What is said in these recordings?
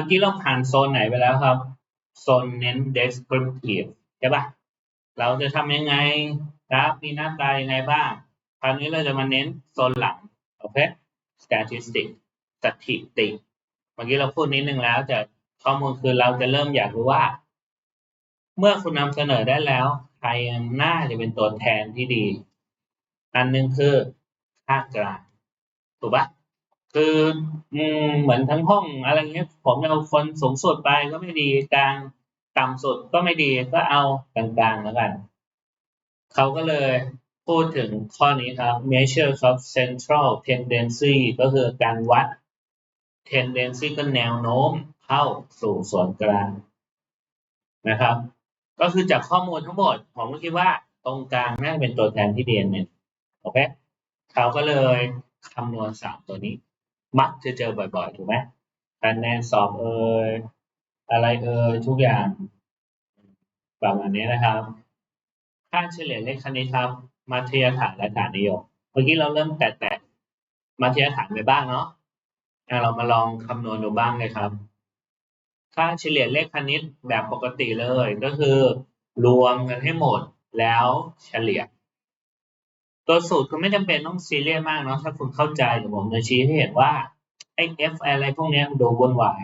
มื่อกี้เราผ่านโซนไหนไปแล้วครับ โซนเน้น descriptive ใช่ปะเราจะทำยังไงกราฟมีหน้าตายังไงบ้าง คราวนี้เราจะมาเน้นโซนหลัง โอเค statistic สถิติ เมื่อกี้เราพูดนิดนึงแล้วแต่ข้อมูลคือเราจะเริ่มอยากรู้ว่า เมื่อคุณนำเสนอได้แล้ว ใครน่าจะเป็นตัวแทนที่ดี อันหนึ่งคือค่ากลางถูกปะ คืออเหมือนทั้งห้องอะไรเงี้ยผมเอาคนสูงสุดไปก็ไม่ดีกลางต่ำสุดก็ไม่ดีก็เอากลางๆแล้วกันเขาก็เลยพูดถึงข้อนี้ครับ measure of central tendency ก็คือการวัด tendency ก็แนวโน้มเข้าสู่ส่วนกลางนะครับ ก็คือจากข้อมูลทั้งหมด ผมก็คิดว่าตรงกลางน่าจะเป็นตัวแทนที่เดียนเนี่ยโอเคเขาก็เลยคำนวณสามตัวนี้ มักจะเจอบ่อยๆ ถูกไหมคะแนนสอบเอ่ยอะไรเอ่ยทุกอย่างประมาณนี้นะครับ ค่าเฉลี่ยเลขคณิตครับมัธยฐานและฐานนิยมเมื่อกี้เราเริ่มแตะๆมัธยฐานไปบ้างเนาะเรามาลองคำนวณดูบ้างเลยครับ ค่าเฉลี่ยเลขคณิตแบบปกติเลยก็คือ รวมกันให้หมดแล้วเฉลี่ย ตัวสูตรก็ไม่จำเป็นต้องซีเรียสมากเนาะถ้าคุณเข้าใจเดี๋ยวผมจะชี้ให้เห็นว่าไอ้ f อะไรพวกนี้มันดูวุ่นวาย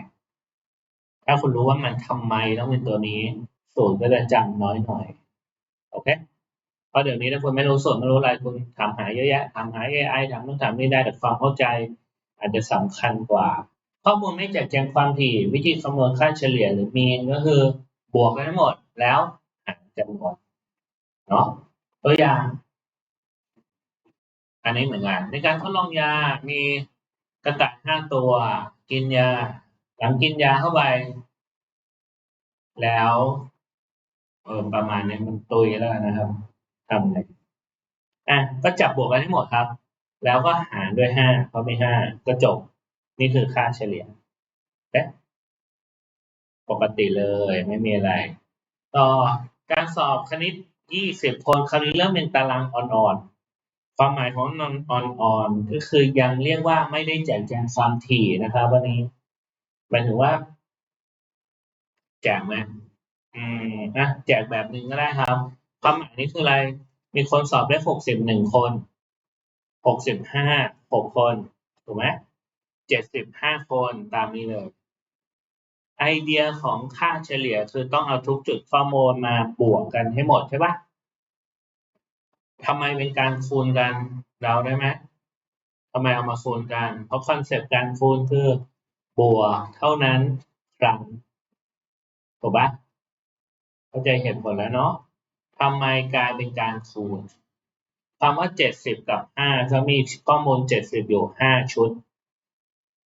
ถ้าคุณรู้ว่ามันทำไมต้องเป็นตัวนี้ สูตรก็จะจำน้อยหน่อยโอเคเพราะเดี๋ยวนี้ถ้าคุณไม่รู้สูตรไม่รู้อะไรคุณถามหาเยอะแยะถามหา AI ถามนู่นถามนี่ได้แต่ความเข้าใจ อาจจะสำคัญกว่า ข้อมูลไม่แจกแจงความถี่วิธีคำนวณค่าเฉลี่ยหรือมีนก็คือบวกกันทั้งหมดแล้วหารจำนวนเนาะตัวอย่าง อันนี้เหมือนกันในการทดลองยา มีกระต่ายห้าตัว กินยา หลังกินยาเข้าไป แล้วเออประมาณนี้มันตุยแล้วนะครับทำไงอะก็จับบวกกันให้หมดครับ แล้วก็หารด้วยห้าเพราะไม่ห้าก็จบ นี่คือค่าเฉลี่ยเปกติเลยไม่มีอะไร ต่อการสอบคณิตยี่สิบคนคราวนี้เริ่มเป็นตารางอ่อนๆ ความหมายของนอนอ่อนๆก็คือยังเรียกว่าไม่ได้แจกแจงความถี่นะครับ วันนี้หมายถึงว่า แจกไหมอืมนะแจกแบบหนึ่งก็ได้ครับ ความหมายนี้คืออะไร มีคนสอบได้หกสิบหนึ่งคนหกสิบห้าหกคนถูกไหมเจ็ดสิบห้าคนตามนี้เลย ไอเดียของค่าเฉลี่ยคือต้องเอาทุกจุดข้อมูลมาบวกกันให้หมดใช่ปะ ทำไมเป็นการคูณกันเราได้ไหมทำไมเอามาคูณกัน เพราะคอนเซปต์การคูณคือบวกเท่านั้นครั้งถูกปะเข้าใจเหตุผลแล้วเนาะทำไมกลายเป็นการคูณคำว่าเจ็ดสิบกับห้าจะมีข้อมูลเจ็ดสิบอยู่าชุด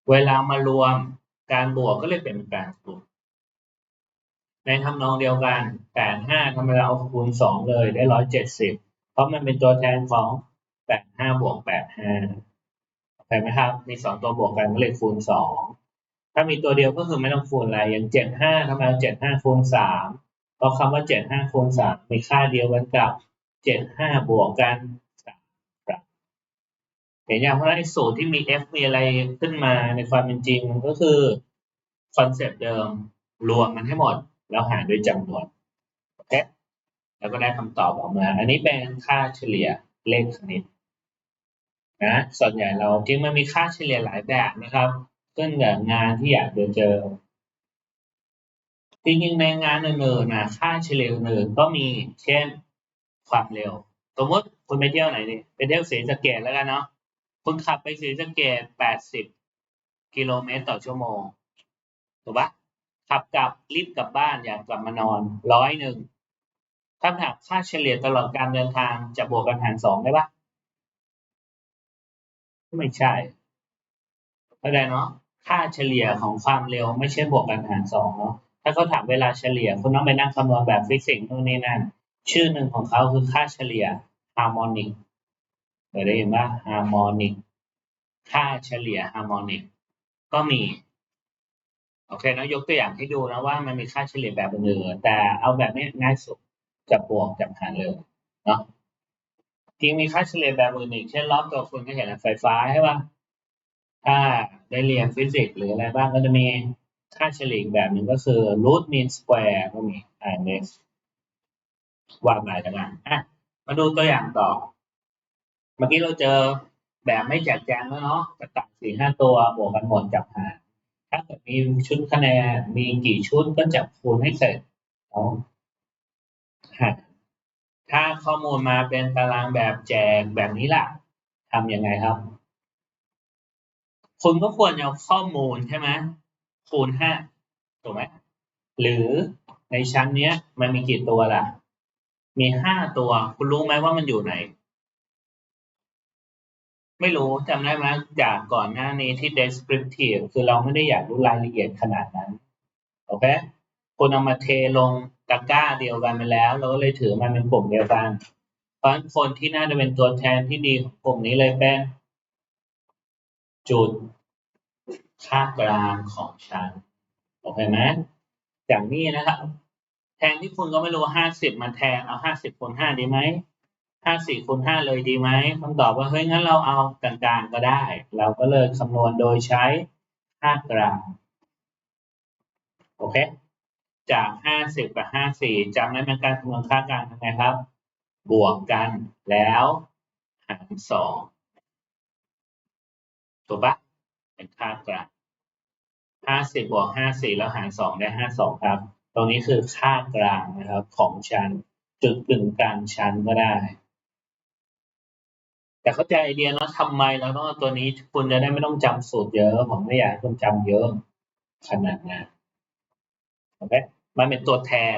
เวลามารวมการบวกก็เลยเป็นการคูณ ในทำนองเดียวกันแปดห้าทำไมเราคูณงเลยได้ร้อยเจ็ดสิบ ราะมันเป็นตัวแทนของแปดห้าบวกแปดห้าเข้าใจไหมครับ มีสองตัวบวกกันก็เลยคูณสองถ้ามีตัวเดียวก็คือไม่ต้องคูณอะไร อย่างเจ็ดห้าทำไมเอาเจ็ดห้าคูณสามเพราะคำว่าเจ็ดห้าคูณสามมีค่าเดียวกันกับเจ็ดห้าบวกกันสามครับเห็นอย่างเพราะไอ้สูตรที่มี f มีอะไรขึ้นมาในความเป็นจริงมันก็คือคอนเซปต์เดิมรวมมันให้หมด แล้วหารด้วยจำนวน แล้วก็ได้คำตอบออกมา อันนี้เป็นค่าเฉลี่ยเลขคณิตนะส่วนใหญ่เราจริงมันมีค่าเฉลี่ยหลายแบบนะครับขึ้นกับงานที่อยากจะเจอจริงๆในงานอื่นๆนะค่าเฉลี่ยอื่นก็มีเช่นความเร็ว สมมติคุณไปเที่ยวไหนดิไปเที่ยวศรีสะเกดแล้วกันเนาะคุณขับไปศรีสะเกดแปดสิบกิโลเมตรต่อชั่วโมงถูกปะขับกลับรีบกลับบ้านอยากกลับมานอนร้อยหนึ่ง ถ้าถามค่าเฉลี่ยตลอดการเดินทางจะบวกกันหารสองได้ปะไม่ใช่เข้าใจเนาะค่าเฉลี่ยของความเร็วไม่ใช่บวกกันหารสองเนาะถ้าเขาถามเวลาเฉลี่ยคุณต้องไปนั่งคำนวณแบบฟิสิกส์นู่นนี่นั่นชื่อหนึ่งของเขาคือค่าเฉลี่ยฮาร์โมนิกเคยได้ยินป่ะฮาร์โมนิกค่าเฉลี่ยฮาร์โมนิกก็มีโอเคนะยกตัวอย่างให้ดูนะว่ามันมีค่าเฉลี่ยแบบอื่นแต่เอาแบบนี้ง่ายสุด จับบวกจับหารเลยเนาะจริงมีค่าเฉลี่ยแบบอื่นอีกเช่นรอบตัวคุณก็เห็นไฟฟ้าใช่ป่ะถ้าได้เรียนฟิสิกส์หรืออะไรบ้างก็จะมีค่าเฉลี่ยแบบหนึ่งก็คือ root mean square ก็มี RMS ว่าไปแล้วกันอะมาดูตัวอย่างต่อ เมื่อกี้เราเจอแบบไม่แจกแจงแล้วเนาะกระตักสี่ห้าตัวบวกกันหมดจับหารถ้าเกิดมีชุดคะแนนมีกี่ชุดก็จับคูณให้เสร็จ ถ้าข้อมูลมาเป็นตารางแบบแจกแบบนี้ล่ะทำยังไงครับ คุณก็ควรเอาข้อมูลใช่ไหมคูณห้าถูกไหมหรือในชั้นเนี้ย มันมีกี่ตัวล่ะ มีห้าตัว คุณรู้ไหมว่ามันอยู่ไหน ไม่รู้จำได้ไหมจากก่อนหน้านี้ที่ descriptive คือเราไม่ได้อยากรู้รายละเอียดขนาดนั้น โอเค คุณเอามาเทลงตะกร้าเดียวกันไปแล้ว เราก็เลยถือมันเป็นกลุ่มเดียวกัน เพราะฉะนั้นคนที่น่าจะเป็นตัวแทนที่ดีของกลุ่มนี้เลยเป็นจุดค่ากลางของชั้นโอเคไหมจากนี้นะครับ แทนที่คุณก็ไม่รู้ห้าสิบมาแทนเอาห้าสิบคูณห้าดีไหมห้าสี่คูณห้าเลยดีไหมคำตอบว่าเฮ้ยงั้นเราเอากลางๆก็ได้ เราก็เลยคำนวณโดยใช้ค่ากลาง โอเค จากห้าสิบกับห้าสี่จำได้ไหมการคำนวณค่ากลางทำไงครับ บวกกันแล้วหารสองถูกปะเป็นค่ากลางห้าสิบบวกห้าสี่แล้วหารสองได้ห้าสองครับ ตรงนี้คือค่ากลางนะครับของชั้นจุดกึ่งกลางชั้นก็ได้ แต่เข้าใจไอเดียเนาะทำไมเราต้องเอาตัวนี้คุณจะได้ไม่ต้องจำสูตรเยอะ ผมไม่อยากให้คุณจำเยอะขนาดนั้นโอเค มันเป็นตัวแทน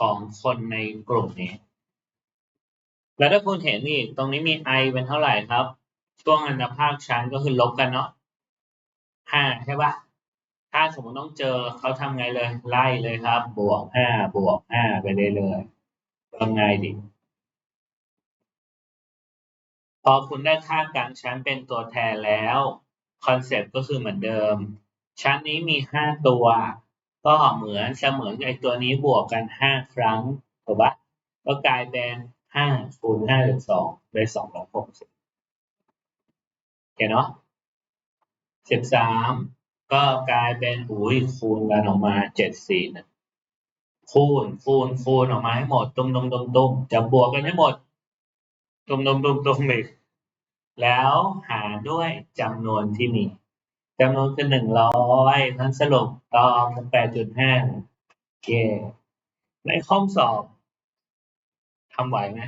ของคนในกลุ่มนี้ แล้วถ้าคุณเห็นนี่ตรงนี้มี i เป็นเท่าไหร่ครับ ช่วงอันดับภาคชั้นก็คือลบกันเนาะห้าใช่ปะถ้าสมมติต้องเจอเขาทำไงเลย ไล่เลยครับ บวกห้าบวกห้าไปเรื่อยๆทำไงดี พอคุณได้ค่ากลางชั้นเป็นตัวแทนแล้วคอนเซปต์ก็คือเหมือนเดิม ชั้นนี้มีห้าตัว ก็เหมือนเสมือนไอตัวนี้บวกกันห้าครั้งถูกปะก็กลายเป็นห้าคูณห้าหรือสองได้สองร้อยหกสิบโอเคเนาะสิบสามก็กลายเป็นอุ้ยคูณกันออกมาเจ็ดสี่หนึ่งคูณคูณคูณออกมาให้หมดตุ้มตุ้มตุ้มตุ้มจะบวกกันให้หมดตุ้มตุ้มตุ้มตุ้มอีกแล้วหารด้วยจำนวนที่มี จำนวนคือหนึ่งร้อยทั้นสรุปตอบแปดจุดห้าโอเคในข้อสอบทำไหวไหม